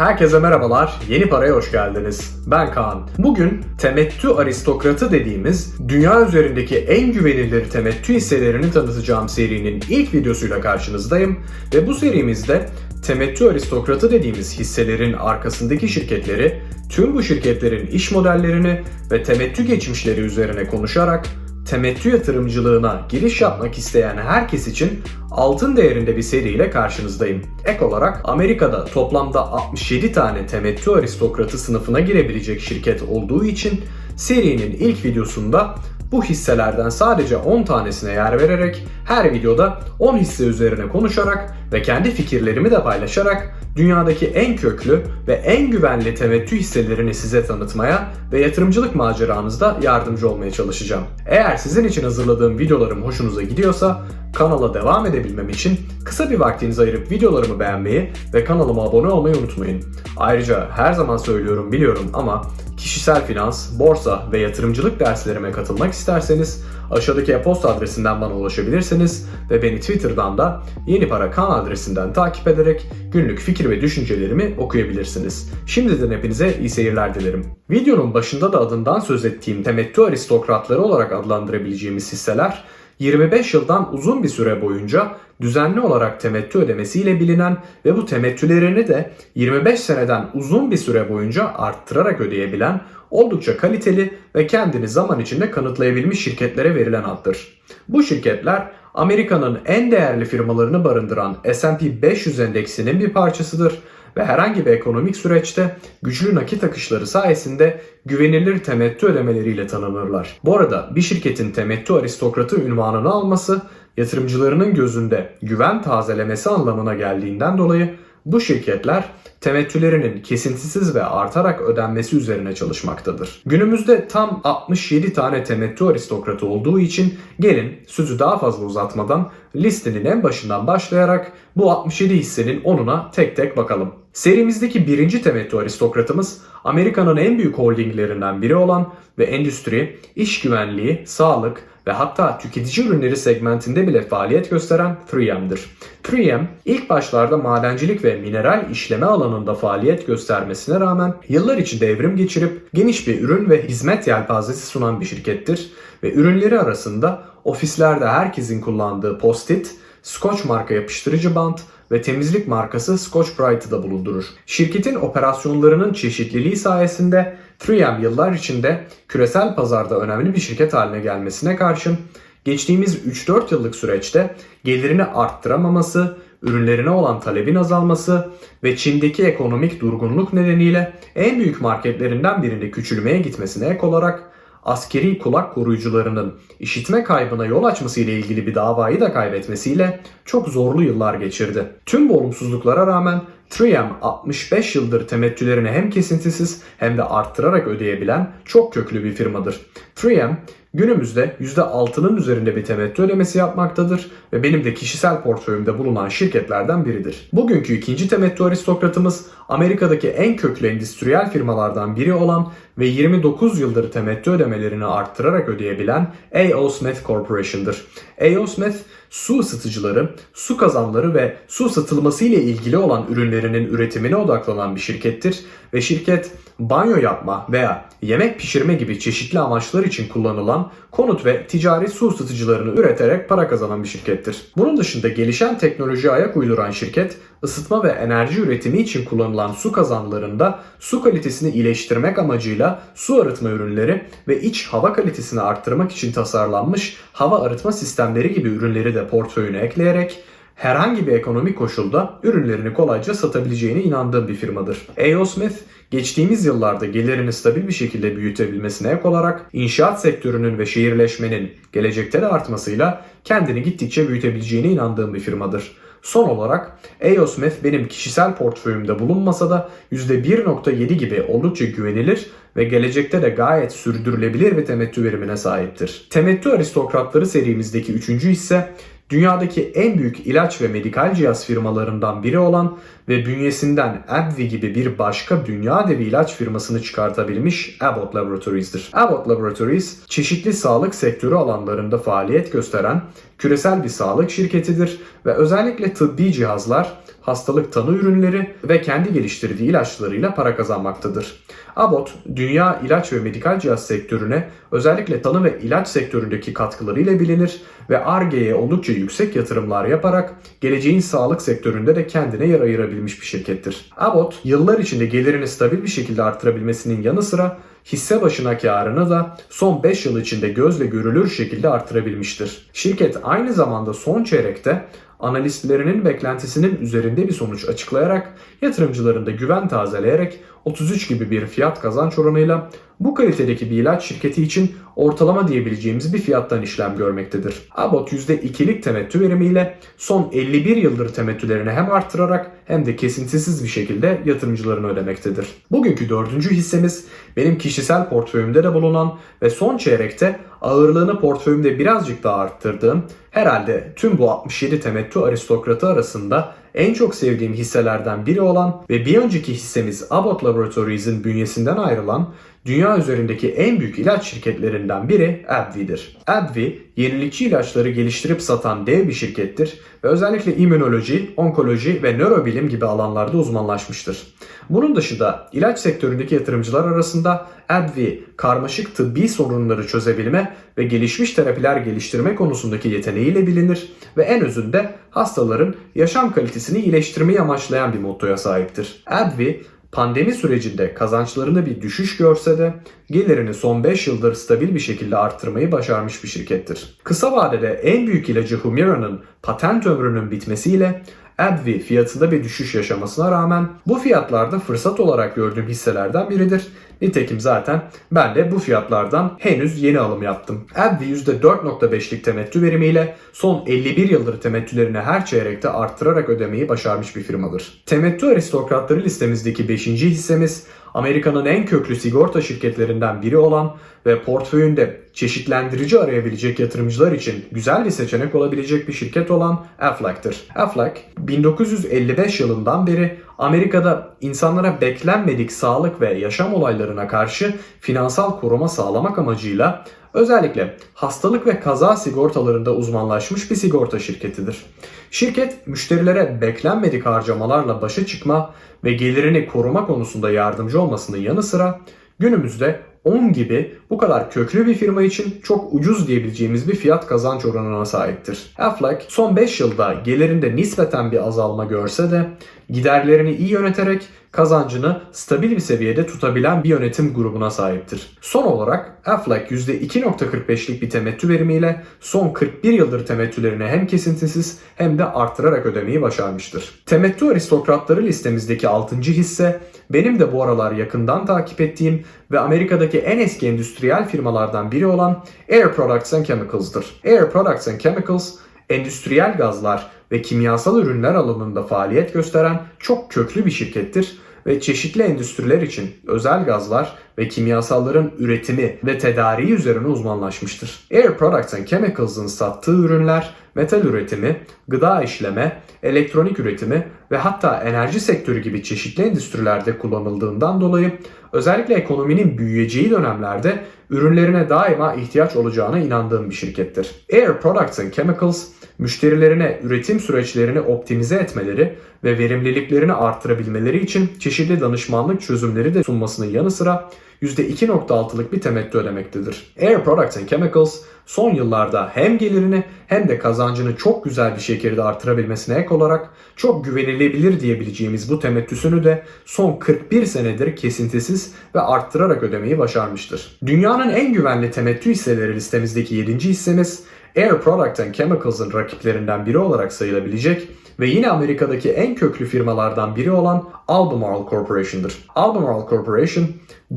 Herkese merhabalar, Yeni Para'ya hoş geldiniz. Ben Kaan. Bugün temettü aristokratı dediğimiz dünya üzerindeki en güvenilir temettü hisselerini tanıtacağım serinin ilk videosuyla karşınızdayım ve bu serimizde temettü aristokratı dediğimiz hisselerin arkasındaki şirketleri, tüm bu şirketlerin iş modellerini ve temettü geçmişleri üzerine konuşarak temettü yatırımcılığına giriş yapmak isteyen herkes için altın değerinde bir seriyle karşınızdayım. Ek olarak Amerika'da toplamda 67 tane temettü aristokratı sınıfına girebilecek şirket olduğu için serinin ilk videosunda bu hisselerden sadece 10 tanesine yer vererek her videoda 10 hisse üzerine konuşarak ve kendi fikirlerimi de paylaşarak dünyadaki en köklü ve en güvenli temettü hisselerini size tanıtmaya ve yatırımcılık maceranızda yardımcı olmaya çalışacağım. Eğer sizin için hazırladığım videolarım hoşunuza gidiyorsa kanala devam edebilmem için kısa bir vaktinizi ayırıp videolarımı beğenmeyi ve kanalıma abone olmayı unutmayın. Ayrıca her zaman söylüyorum biliyorum ama kişisel finans, borsa ve yatırımcılık derslerime katılmak isterseniz aşağıdaki e-posta adresinden bana ulaşabilirsiniz ve beni Twitter'dan da Yeni Para Kan adresinden takip ederek günlük fikir ve düşüncelerimi okuyabilirsiniz. Şimdiden hepinize iyi seyirler dilerim. Videonun başında da adından söz ettiğim temettü aristokratları olarak adlandırabileceğimiz hisseler 25 yıldan uzun bir süre boyunca düzenli olarak temettü ödemesiyle bilinen ve bu temettülerini de 25 seneden uzun bir süre boyunca arttırarak ödeyebilen oldukça kaliteli ve kendini zaman içinde kanıtlayabilmiş şirketlere verilen addır. Bu şirketler Amerika'nın en değerli firmalarını barındıran S&P 500 endeksinin bir parçasıdır ve herhangi bir ekonomik süreçte güçlü nakit akışları sayesinde güvenilir temettü ödemeleriyle tanınırlar. Bu arada bir şirketin temettü aristokratı ünvanını alması yatırımcılarının gözünde güven tazelemesi anlamına geldiğinden dolayı bu şirketler temettülerinin kesintisiz ve artarak ödenmesi üzerine çalışmaktadır. Günümüzde tam 67 tane temettü aristokratı olduğu için gelin sözü daha fazla uzatmadan listenin en başından başlayarak bu 67 hissenin 10'una tek tek bakalım. Serimizdeki birinci temettü aristokratımız Amerika'nın en büyük holdinglerinden biri olan ve endüstri, iş güvenliği, sağlık, ve hatta tüketici ürünleri segmentinde bile faaliyet gösteren 3M'dir. 3M ilk başlarda madencilik ve mineral işleme alanında faaliyet göstermesine rağmen yıllar içinde evrim geçirip geniş bir ürün ve hizmet yelpazesi sunan bir şirkettir ve ürünleri arasında ofislerde herkesin kullandığı post-it, Scotch marka yapıştırıcı bant ve temizlik markası Scotch Brite'ı da bulundurur. Şirketin operasyonlarının çeşitliliği sayesinde 3M yıllar içinde küresel pazarda önemli bir şirket haline gelmesine karşın geçtiğimiz 3-4 yıllık süreçte gelirini arttıramaması, ürünlerine olan talebin azalması ve Çin'deki ekonomik durgunluk nedeniyle en büyük marketlerinden birinde küçülmeye gitmesine ek olarak askeri kulak koruyucularının işitme kaybına yol açması ile ilgili bir davayı da kaybetmesiyle çok zorlu yıllar geçirdi. Tüm bu olumsuzluklara rağmen 3M 65 yıldır temettülerini hem kesintisiz hem de arttırarak ödeyebilen çok köklü bir firmadır. 3M günümüzde %6'nın üzerinde bir temettü ödemesi yapmaktadır ve benim de kişisel portföyümde bulunan şirketlerden biridir. Bugünkü ikinci temettü aristokratımız Amerika'daki en köklü endüstriyel firmalardan biri olan ve 29 yıldır temettü ödemelerini arttırarak ödeyebilen A.O. Smith Corporation'dır. A.O. Smith su ısıtıcıları, su kazanları ve su ısıtılması ile ilgili olan ürünlerinin üretimine odaklanan bir şirkettir ve şirket banyo yapma veya yemek pişirme gibi çeşitli amaçlar için kullanılan konut ve ticari su ısıtıcılarını üreterek para kazanan bir şirkettir. Bunun dışında gelişen teknolojiye ayak uyduran şirket, ısıtma ve enerji üretimi için kullanılan su kazanlarında su kalitesini iyileştirmek amacıyla su arıtma ürünleri ve iç hava kalitesini arttırmak için tasarlanmış hava arıtma sistemleri gibi ürünleri de portföyüne ekleyerek herhangi bir ekonomik koşulda ürünlerini kolayca satabileceğine inandığım bir firmadır. A.O. Smith geçtiğimiz yıllarda gelirini stabil bir şekilde büyütebilmesine ek olarak inşaat sektörünün ve şehirleşmenin gelecekte de artmasıyla kendini gittikçe büyütebileceğine inandığım bir firmadır. Son olarak A.O. Smith benim kişisel portföyümde bulunmasa da %1.7 gibi oldukça güvenilir ve gelecekte de gayet sürdürülebilir bir temettü verimine sahiptir. Temettü aristokratları serimizdeki üçüncü hisse dünyadaki en büyük ilaç ve medikal cihaz firmalarından biri olan ve bünyesinden AbbVie gibi bir başka dünya devi ilaç firmasını çıkartabilmiş Abbott Laboratories'dir. Abbott Laboratories, çeşitli sağlık sektörü alanlarında faaliyet gösteren küresel bir sağlık şirketidir ve özellikle tıbbi cihazlar, hastalık tanı ürünleri ve kendi geliştirdiği ilaçlarıyla para kazanmaktadır. Abbott, dünya ilaç ve medikal cihaz sektörüne özellikle tanı ve ilaç sektöründeki katkılarıyla bilinir ve ARGE'ye oldukça yüksek yatırımlar yaparak geleceğin sağlık sektöründe de kendine yer ayırabilmiş bir şirkettir. Abbott, yıllar içinde gelirini stabil bir şekilde artırabilmesinin yanı sıra hisse başına karını da son 5 yıl içinde gözle görülür şekilde artırabilmiştir. Şirket aynı zamanda son çeyrekte analistlerinin beklentisinin üzerinde bir sonuç açıklayarak yatırımcıların güven tazeleyerek 33 gibi bir fiyat kazanç oranıyla bu kalitedeki bir ilaç şirketi için ortalama diyebileceğimiz bir fiyattan işlem görmektedir. Abbott %2'lik temettü verimiyle son 51 yıldır temettülerini hem arttırarak hem de kesintisiz bir şekilde yatırımcılarını ödemektedir. Bugünkü dördüncü hissemiz benim kişisel portföyümde de bulunan ve son çeyrekte ağırlığını portföyümde birazcık daha arttırdığım herhalde tüm bu 67 temettü aristokratı arasında en çok sevdiğim hisselerden biri olan ve bir önceki hissemiz Abbott Laboratories'in bünyesinden ayrılan dünya üzerindeki en büyük ilaç şirketlerinden biri AbbVie'dir. AbbVie, yenilikçi ilaçları geliştirip satan dev bir şirkettir ve özellikle immünoloji, onkoloji ve nörobilim gibi alanlarda uzmanlaşmıştır. Bunun dışında ilaç sektöründeki yatırımcılar arasında AbbVie, karmaşık tıbbi sorunları çözebilme ve gelişmiş terapiler geliştirme konusundaki yeteneğiyle bilinir ve en özünde hastaların yaşam kalitesini iyileştirmeyi amaçlayan bir mottoya sahiptir. AbbVie, Pandemi sürecinde kazançlarında bir düşüş görse de gelirini son 5 yıldır stabil bir şekilde arttırmayı başarmış bir şirkettir. Kısa vadede en büyük ilacı Humira'nın patent ömrünün bitmesiyle AbbVie fiyatında bir düşüş yaşamasına rağmen bu fiyatlarda fırsat olarak gördüğüm hisselerden biridir. Nitekim zaten ben de bu fiyatlardan henüz yeni alım yaptım. AbbVie %4.5'lik temettü verimiyle son 51 yıldır temettülerini her çeyrekte arttırarak ödemeyi başarmış bir firmadır. Temettü aristokratları listemizdeki 5. hissemiz Amerika'nın en köklü sigorta şirketlerinden biri olan ve portföyünde çeşitlendirici arayabilecek yatırımcılar için güzel bir seçenek olabilecek bir şirket olan Aflac'tır. Aflac 1955 yılından beri Amerika'da insanlara beklenmedik sağlık ve yaşam olaylarına karşı finansal koruma sağlamak amacıyla özellikle hastalık ve kaza sigortalarında uzmanlaşmış bir sigorta şirketidir. Şirket müşterilere beklenmedik harcamalarla başa çıkma ve gelirini koruma konusunda yardımcı olmasının yanı sıra günümüzde 10 gibi bu kadar köklü bir firma için çok ucuz diyebileceğimiz bir fiyat kazanç oranına sahiptir. Aflac son 5 yılda gelirinde nispeten bir azalma görse de giderlerini iyi yöneterek kazancını stabil bir seviyede tutabilen bir yönetim grubuna sahiptir. Son olarak Aflac %2.45'lik bir temettü verimiyle son 41 yıldır temettülerini hem kesintisiz hem de arttırarak ödemeyi başarmıştır. Temettü aristokratları listemizdeki 6. hisse benim de bu aralar yakından takip ettiğim ve Amerika'daki en eski endüstriyel firmalardan biri olan Air Products and Chemicals'dır. Air Products and Chemicals endüstriyel gazlar ve kimyasal ürünler alanında faaliyet gösteren çok köklü bir şirkettir ve çeşitli endüstriler için özel gazlar ve kimyasalların üretimi ve tedariği üzerine uzmanlaşmıştır. Air Products and Chemicals'ın sattığı ürünler metal üretimi, gıda işleme, elektronik üretimi ve hatta enerji sektörü gibi çeşitli endüstrilerde kullanıldığından dolayı özellikle ekonominin büyüyeceği dönemlerde ürünlerine daima ihtiyaç olacağına inandığım bir şirkettir. Air Products and Chemicals müşterilerine üretim süreçlerini optimize etmeleri ve verimliliklerini artırabilmeleri için çeşitli danışmanlık çözümleri de sunmasının yanı sıra %2.6'lık bir temettü ödemektedir. Air Products and Chemicals son yıllarda hem gelirini hem de kazancını çok güzel bir şekilde artırabilmesine ek olarak çok güvenilebilir diyebileceğimiz bu temettüsünü de son 41 senedir kesintisiz ve arttırarak ödemeyi başarmıştır. Dünyanın en güvenli temettü hisseleri listemizdeki 7. hissemiz Air Products and Chemicals'ın rakiplerinden biri olarak sayılabilecek ve yine Amerika'daki en köklü firmalardan biri olan Albemarle Corporation'dır. Albemarle Corporation,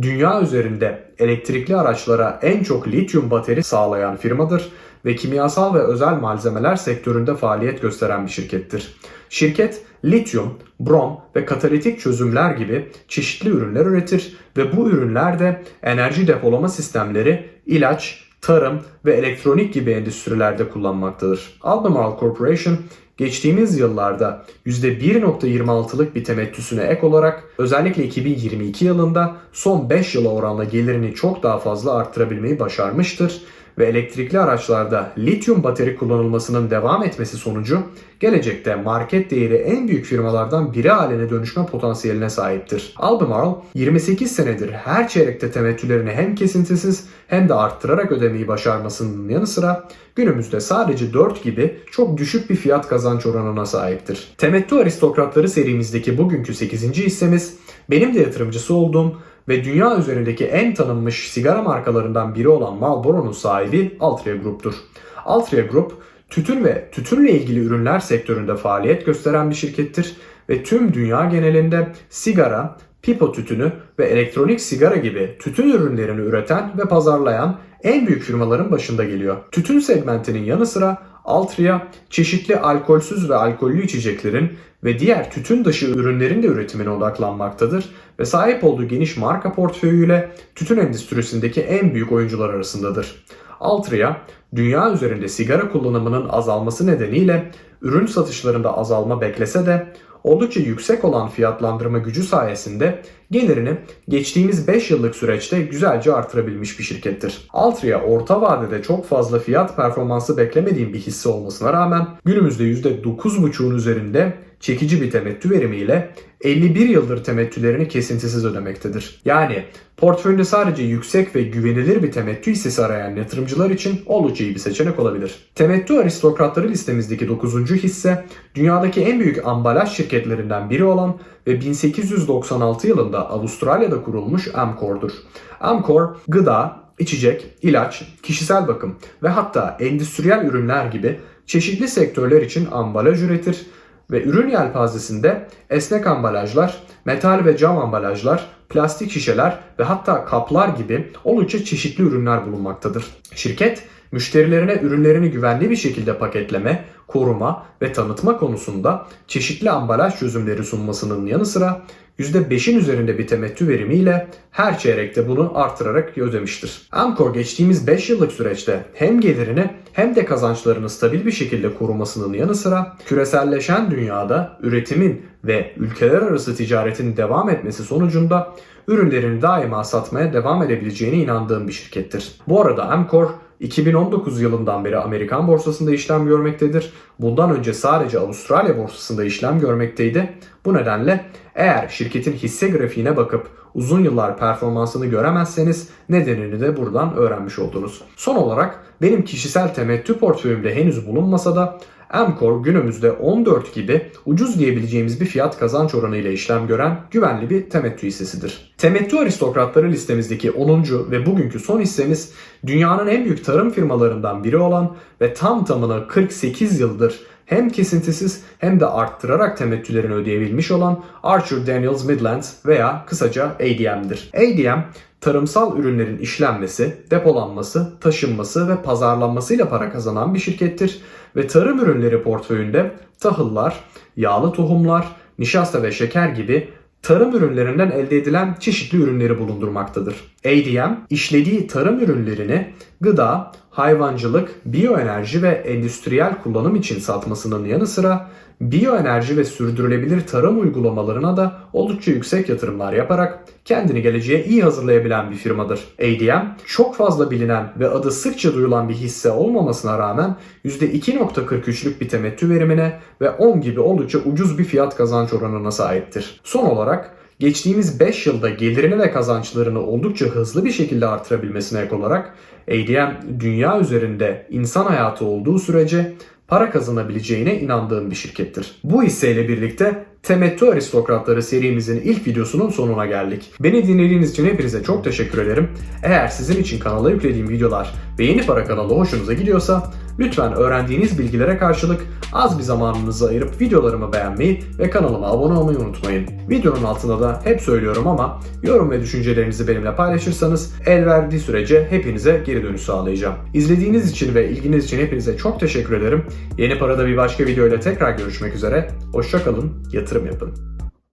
dünya üzerinde elektrikli araçlara en çok lityum bateri sağlayan firmadır ve kimyasal ve özel malzemeler sektöründe faaliyet gösteren bir şirkettir. Şirket lityum, brom ve katalitik çözümler gibi çeşitli ürünler üretir ve bu ürünler de enerji depolama sistemleri, ilaç, tarım ve elektronik gibi endüstrilerde kullanmaktadır. Albemarle Corporation geçtiğimiz yıllarda %1.26'lık bir temettüsüne ek olarak özellikle 2022 yılında son 5 yıla oranla gelirini çok daha fazla arttırabilmeyi başarmıştır ve elektrikli araçlarda lityum bateri kullanılmasının devam etmesi sonucu gelecekte market değeri en büyük firmalardan biri haline dönüşme potansiyeline sahiptir. Albemarle 28 senedir her çeyrekte temettülerini hem kesintisiz hem de arttırarak ödemeyi başarmasının yanı sıra günümüzde sadece 4 gibi çok düşük bir fiyat kazanç oranına sahiptir. Temettü Aristokratları serimizdeki bugünkü 8. hissemiz benim de yatırımcısı olduğum ve dünya üzerindeki en tanınmış sigara markalarından biri olan Marlboro'nun sahibi Altria Group'tur. Altria Group, tütün ve tütünle ilgili ürünler sektöründe faaliyet gösteren bir şirkettir ve tüm dünya genelinde sigara, pipo tütünü ve elektronik sigara gibi tütün ürünlerini üreten ve pazarlayan en büyük firmaların başında geliyor. Tütün segmentinin yanı sıra Altria çeşitli alkolsüz ve alkollü içeceklerin ve diğer tütün dışı ürünlerin de üretimine odaklanmaktadır ve sahip olduğu geniş marka portföyüyle tütün endüstrisindeki en büyük oyuncular arasındadır. Altria, dünya üzerinde sigara kullanımının azalması nedeniyle ürün satışlarında azalma beklese de oldukça yüksek olan fiyatlandırma gücü sayesinde gelirini geçtiğimiz 5 yıllık süreçte güzelce artırabilmiş bir şirkettir. Altria orta vadede çok fazla fiyat performansı beklemediğim bir hisse olmasına rağmen günümüzde %9.5'un üzerinde çekici bir temettü verimiyle 51 yıldır temettülerini kesintisiz ödemektedir. Yani portföyünde sadece yüksek ve güvenilir bir temettü hissesi arayan yatırımcılar için oldukça iyi bir seçenek olabilir. Temettü aristokratları listemizdeki 9. hisse dünyadaki en büyük ambalaj şirketlerinden biri olan ve 1896 yılında Avustralya'da kurulmuş Amcor'dur. Amcor gıda, içecek, ilaç, kişisel bakım ve hatta endüstriyel ürünler gibi çeşitli sektörler için ambalaj üretir ve ürün yelpazesinde esnek ambalajlar, metal ve cam ambalajlar, plastik şişeler ve hatta kaplar gibi oldukça çeşitli ürünler bulunmaktadır. Şirket müşterilerine ürünlerini güvenli bir şekilde paketleme, koruma ve tanıtma konusunda çeşitli ambalaj çözümleri sunmasının yanı sıra %5'in üzerinde bir temettü verimiyle her çeyrekte bunu artırarak ödemiştir. Amcor geçtiğimiz 5 yıllık süreçte hem gelirini hem de kazançlarını stabil bir şekilde korumasının yanı sıra küreselleşen dünyada üretimin ve ülkeler arası ticaretin devam etmesi sonucunda ürünlerini daima satmaya devam edebileceğine inandığım bir şirkettir. Bu arada Amcor 2019 yılından beri Amerikan borsasında işlem görmektedir. Bundan önce sadece Avustralya borsasında işlem görmekteydi. Bu nedenle eğer şirketin hisse grafiğine bakıp uzun yıllar performansını göremezseniz nedenini de buradan öğrenmiş oldunuz. Son olarak benim kişisel temettü portföyümde henüz bulunmasa da Amcor günümüzde 14 gibi ucuz diyebileceğimiz bir fiyat kazanç oranı ile işlem gören güvenli bir temettü hissesidir. Temettü aristokratları listemizdeki 10. ve bugünkü son hissemiz dünyanın en büyük tarım firmalarından biri olan ve tam tamına 48 yıldır hem kesintisiz hem de arttırarak temettülerini ödeyebilmiş olan Archer Daniels Midland veya kısaca ADM'dir. ADM tarımsal ürünlerin işlenmesi, depolanması, taşınması ve pazarlanmasıyla para kazanan bir şirkettir ve tarım ürünleri portföyünde tahıllar, yağlı tohumlar, nişasta ve şeker gibi tarım ürünlerinden elde edilen çeşitli ürünleri bulundurmaktadır. ADM işlediği tarım ürünlerini gıda, hayvancılık, biyoenerji ve endüstriyel kullanım için satmasının yanı sıra biyoenerji ve sürdürülebilir tarım uygulamalarına da oldukça yüksek yatırımlar yaparak kendini geleceğe iyi hazırlayabilen bir firmadır. ADM çok fazla bilinen ve adı sıkça duyulan bir hisse olmamasına rağmen %2.43'lük bir temettü verimine ve 10 gibi oldukça ucuz bir fiyat kazanç oranına sahiptir. Son olarak geçtiğimiz 5 yılda gelirini ve kazançlarını oldukça hızlı bir şekilde artırabilmesine ek olarak ADM dünya üzerinde insan hayatı olduğu sürece para kazanabileceğine inandığım bir şirkettir. Bu hisseyle birlikte Temettü Aristokratları serimizin ilk videosunun sonuna geldik. Beni dinlediğiniz için hepinize çok teşekkür ederim. Eğer sizin için kanala yüklediğim videolar ve yeni para kanalı hoşunuza gidiyorsa lütfen öğrendiğiniz bilgilere karşılık az bir zamanınızı ayırıp videolarımı beğenmeyi ve kanalıma abone olmayı unutmayın. Videonun altında da hep söylüyorum ama yorum ve düşüncelerinizi benimle paylaşırsanız el verdiği sürece hepinize geri dönüş sağlayacağım. İzlediğiniz için ve ilginiz için hepinize çok teşekkür ederim. Yeni parada bir başka videoyla tekrar görüşmek üzere. Hoşçakalın, yatırım yapın.